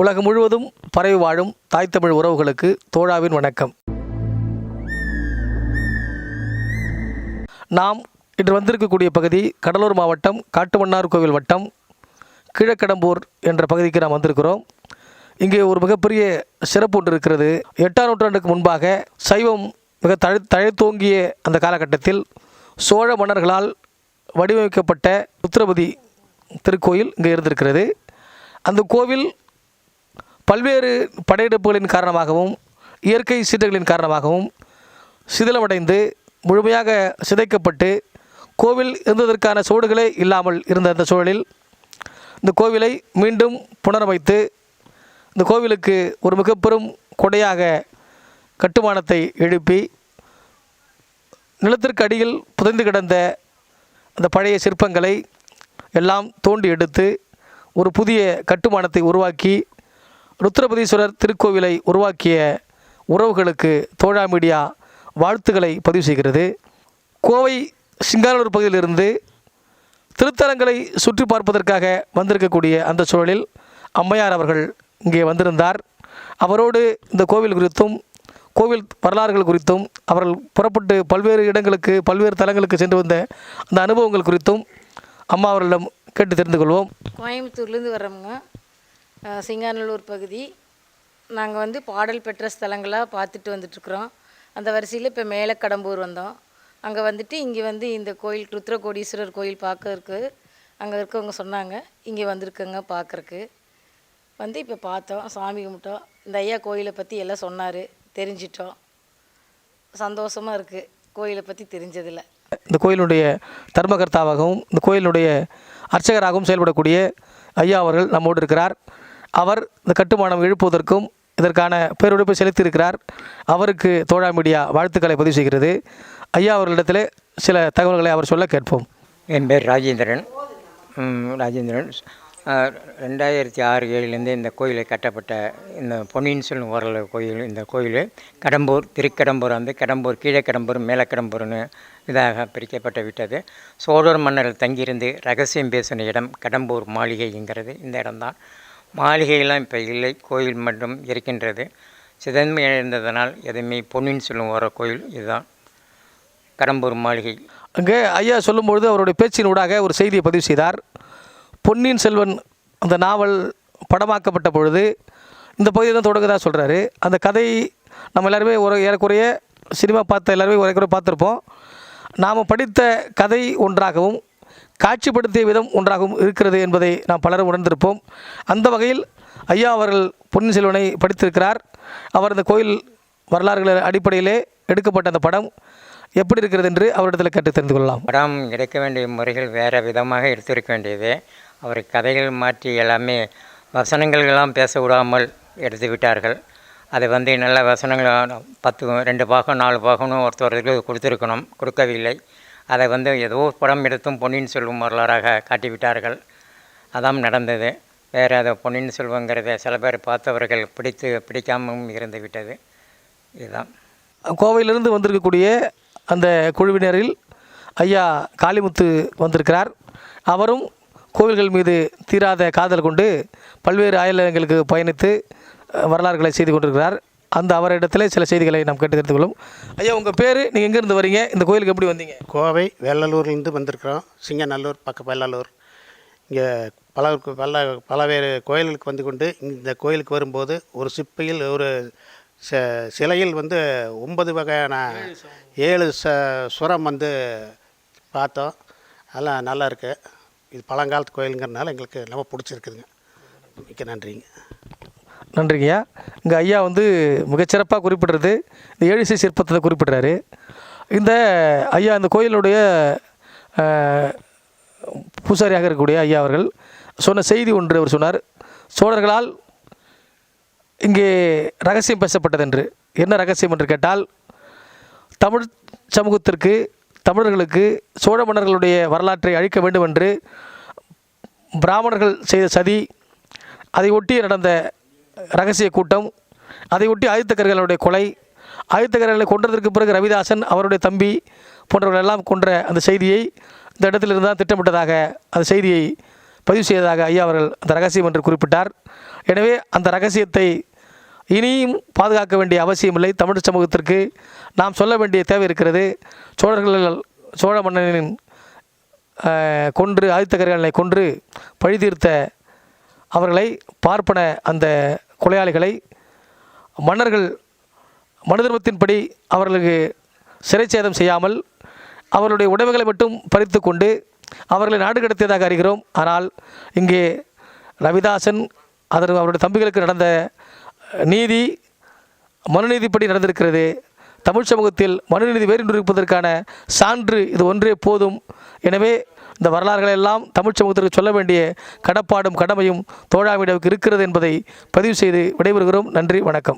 உலகம் முழுவதும் பரவி வாழும் தாய் தமிழ் உறவுகளுக்கு தோழாவின் வணக்கம். நாம் இன்று வந்திருக்கக்கூடிய பகுதி கடலூர் மாவட்டம் காட்டுமன்னார் கோவில் வட்டம் கீழக்கடம்பூர் என்ற பகுதிக்கு நாம் வந்திருக்கிறோம். இங்கே ஒரு மிகப்பெரிய சிறப்பு ஒன்று இருக்கிறது. எட்டாம் நூற்றாண்டுக்கு முன்பாக சைவம் மிக தழை தழைத்தோங்கிய அந்த காலகட்டத்தில் சோழ மன்னர்களால் வடிவமைக்கப்பட்ட உத்திரபதி திருக்கோயில் இங்கே இருந்திருக்கிறது. அந்த கோவில் பல்வேறு படையெடுப்புகளின் காரணமாகவும் இயற்கை சீற்றங்களின் காரணமாகவும் சிதிலமடைந்து முழுமையாக சிதைக்கப்பட்டு கோவில் இருந்ததற்கான சுவடுகளே இல்லாமல் இருந்த அந்த சூழலில் இந்த கோவிலை மீண்டும் புனரமைத்து இந்த கோவிலுக்கு ஒரு மிகப்பெரும் கொடையாக கட்டுமானத்தை எழுப்பி நிலத்திற்கு அடியில் புதைந்து கிடந்த அந்த பழைய சிற்பங்களை எல்லாம் தோண்டி எடுத்து ஒரு புதிய கட்டுமானத்தை உருவாக்கி ருத்ரபதீஸ்வரர் திருக்கோவிலை உருவாக்கிய உறவுகளுக்கு தோழா மீடியா வாழ்த்துக்களை பதிவு செய்கிறது. கோவை சிங்கானூர் பகுதியிலிருந்து திருத்தலங்களை சுற்றி பார்ப்பதற்காக வந்திருக்கக்கூடிய அந்த சூழலில் அம்மையார் அவர்கள் இங்கே வந்திருந்தார். அவரோடு இந்த கோவில் குறித்தும் கோவில் வரலாறுகள் குறித்தும் அவர்கள் புறப்பட்டு பல்வேறு இடங்களுக்கு பல்வேறு தலங்களுக்கு சென்று வந்த அந்த அனுபவங்கள் குறித்தும் அம்மா அவர்களிடம் கேட்டு தெரிந்து கொள்வோம். கோயம்புத்தூர்லேருந்து வர்றவங்க. சிங்காநல்லூர் பகுதி. நாங்கள் வந்து பாடல் பெற்ற ஸ்தலங்களாக பார்த்துட்டு வந்துட்டுருக்குறோம். அந்த வரிசையில் இப்போ மேலே கடம்பூர் வந்தோம். அங்கே வந்துட்டு இங்கே வந்து இந்த கோயில் ருத்ரகோடீஸ்வரர் கோயில் பார்க்கறக்கு அங்கே இருக்கவங்க சொன்னாங்க. இங்கே வந்திருக்கங்க பார்க்கறக்கு வந்து இப்போ பார்த்தோம் சாமி கும்பிட்டோம். இந்த ஐயா கோயிலை பற்றி எல்லாம் சொன்னார் தெரிஞ்சிட்டோம். சந்தோஷமாக இருக்குது கோயிலை பற்றி தெரிஞ்சதில்லை இந்த கோயிலுடைய தர்மகர்த்தாவாகவும் இந்த கோயிலுடைய அர்ச்சகராகவும் செயல்படக்கூடிய ஐயா அவர்கள் நம்மோடு இருக்கிறார். அவர் இந்த கட்டுமானம் எழுப்புவதற்கும் இதற்கான பேருழைப்பை செலுத்தியிருக்கிறார். அவருக்கு தோழா மீடியா வாழ்த்துக்களை பதிவு செய்கிறது. ஐயா அவர்களிடத்தில் சில தகவல்களை அவர் சொல்ல கேட்போம். என் பேர் ராஜேந்திரன். ராஜேந்திரன். ரெண்டாயிரத்தி ஆறு ஏழுலேருந்து இந்த கோயிலை கட்டப்பட்ட இந்த பொன்னியின் செல்வன் வரல கோயில் இந்த கோயில் கடம்பூர் திருக்கடம்பூர் வந்து கடம்பூர் கீழே கடம்பூர் மேலே கடம்பூர்னு இதாக பிரிக்கப்பட்டு விட்டது. சோழர் மன்னர்கள் தங்கியிருந்து ரகசியம் பேசின இடம் கடம்பூர் மாளிகைங்கிறது. இந்த இடம்தான். மாளிகையெல்லாம் இப்போ இல்லை கோயில் மட்டும் இருக்கின்றது. சிதன்மை இழந்ததனால் எதுவுமே பொன்னியின் செல்வன் வர கோயில் இதுதான். கடம்பூர் மாளிகை. அங்கே ஐயா சொல்லும்பொழுது அவருடைய பேச்சின் ஊடாக ஒரு செய்தியை பதிவு செய்தார். பொன்னியின் செல்வன் அந்த நாவல் படமாக்கப்பட்ட பொழுது இந்த பகுதியில் தான் தொடங்குதா சொல்கிறாரு அந்த கதை நம்ம எல்லாருமே ஒரு ஏறக்குறைய சினிமா பார்த்த எல்லாருமே ஏறக்குறைய பார்த்துருப்போம். நாம் படித்த கதை ஒன்றாகவும் காட்சிப்படுத்திய விதம் ஒன்றாகவும் இருக்கிறது என்பதை நாம் பலரும் உணர்ந்திருப்போம். அந்த வகையில் ஐயா அவர்கள் பொன்னியின் செல்வனை படித்திருக்கிறார். அவர் இந்த கோயில் வரலாறுகள் அடிப்படையிலே எடுக்கப்பட்ட அந்த படம் எப்படி இருக்கிறது என்று அவரிடத்தில் கேட்டு தெரிந்து கொள்ளலாம். படம் எடுக்க வேண்டிய முறைகள் வேறு விதமாக எடுத்திருக்க வேண்டியது. அவர் கதைகள் மாற்றி எல்லாமே வசனங்கள் எல்லாம் பேச விடாமல் எடுத்து விட்டார்கள். அதை வந்து நல்ல வசனங்கள் பத்து ரெண்டு பாகம் நாலு பாகம்னு ஒருத்தருக்கு கொடுத்துருக்கணும். கொடுக்கவில்லை. அதை வந்து ஏதோ படம் எடுத்தும் பொன்னியின் செல்வம் வரலாறாக காட்டிவிட்டார்கள். அதான் நடந்தது. வேறு அதை பொன்னியின் செல்வங்கிறத சில பேர் பார்த்தவர்கள் பிடித்து பிடிக்காமலும் இருந்து விட்டது. இதுதான். கோவையிலிருந்து வந்திருக்கக்கூடிய அந்த குழுவினரில் ஐயா காளிமுத்து வந்திருக்கிறார். அவரும் கோவில்கள் மீது தீராத காதல் கொண்டு பல்வேறு அயலகங்களுக்கு பயணித்து வரலாறுகளை செய்து கொண்டிருக்கிறார். அந்த அவரிடத்தில் சில செய்திகளை நாம் கேட்டு தெரிந்து கொள்ளும் ஐயா உங்கள் பேர்? நீங்கள் எங்கேருந்து வரீங்க? இந்த கோயிலுக்கு எப்படி வந்தீங்க? கோவை வெள்ளலூர்லேருந்து வந்திருக்கிறோம். சிங்கநல்லூர் பக்கம் வெள்ளலூர் இங்கே பல பல பலவேறு கோயில்களுக்கு வந்து கொண்டு இந்த கோயிலுக்கு வரும்போது ஒரு சிப்பையில் ஒரு ச சிலையில் வந்து ஒன்பது வகையான ஏழு ச சுரம் வந்து பார்த்தோம். அதெல்லாம் நல்லா இருக்குது இது பழங்காலத்து கோயிலுங்கிறதுனால எங்களுக்கு ரொம்ப பிடிச்சிருக்குதுங்க. மிக்க நன்றிங்க. நன்றிங்கய்யா. இங்கே ஐயா வந்து மிகச்சிறப்பாக குறிப்பிடுறது இந்த ஏழிசை சிற்பத்தை குறிப்பிடுறாரு. இந்த ஐயா இந்த கோயிலுடைய பூசாரியாக இருக்கக்கூடிய ஐயா அவர்கள் சொன்ன செய்தி ஒன்று அவர் சொன்னார். சோழர்களால் இங்கே ரகசியம் பேசப்பட்டது என்று என்ன ரகசியம் என்று கேட்டால் தமிழ் சமூகத்திற்கு தமிழர்களுக்கு சோழ மன்னர்களுடைய வரலாற்றை அழிக்க வேண்டும் என்று பிராமணர்கள் செய்த சதி அதை ஒட்டி நடந்த ரகசிய கூட்டம் அதை ஒட்டி ஆதித்தக்கர்களுடைய கொலை ஆயுத்தக்கர்களை கொன்றதற்கு பிறகு ரவிதாசன் அவருடைய தம்பி போன்றவர்கள் எல்லாம் கொன்ற அந்த செய்தியை இந்த இடத்திலிருந்து தான் திட்டமிட்டதாக அந்த செய்தியை பதிவு செய்ததாக ஐயா அவர்கள் அந்த ரகசியம் என்று குறிப்பிட்டார். எனவே அந்த ரகசியத்தை இனியும் பாதுகாக்க வேண்டிய அவசியமில்லை. தமிழ் சமூகத்திற்கு நாம் சொல்ல வேண்டிய தேவை இருக்கிறது. சோழர்கள் சோழ மன்னனின் கொன்று ஆதித்த கொன்று பழி தீர்த்த அவர்களை பார்ப்பன அந்த கொலையாளிகளை மன்னர்கள் மனு தர்மத்தின்படி அவர்களுக்கு சிறைச்சேதம் செய்யாமல் அவர்களுடைய உடைமைகளை மட்டும் பறித்து கொண்டு அவர்களை நாடு கடத்தியதாக அறிகிறோம். ஆனால் இங்கே ரவிதாசன் அதற்கு அவருடைய தம்பிகளுக்கு நடந்த நீதி மனுநீதிப்படி நடந்திருக்கிறது. தமிழ் சமூகத்தில் மனுநீதி வேறு இருப்பதற்கான சான்று இது ஒன்றே போதும். எனவே இந்த வரலாறுகளை எல்லாம் தமிழ் சமூகத்திற்கு சொல்ல வேண்டிய கடப்பாடும் கடமையும் தோழாவிடவுக்கு இருக்கிறது என்பதை பதிவு செய்து விடைபெறுகிறோம். நன்றி வணக்கம்.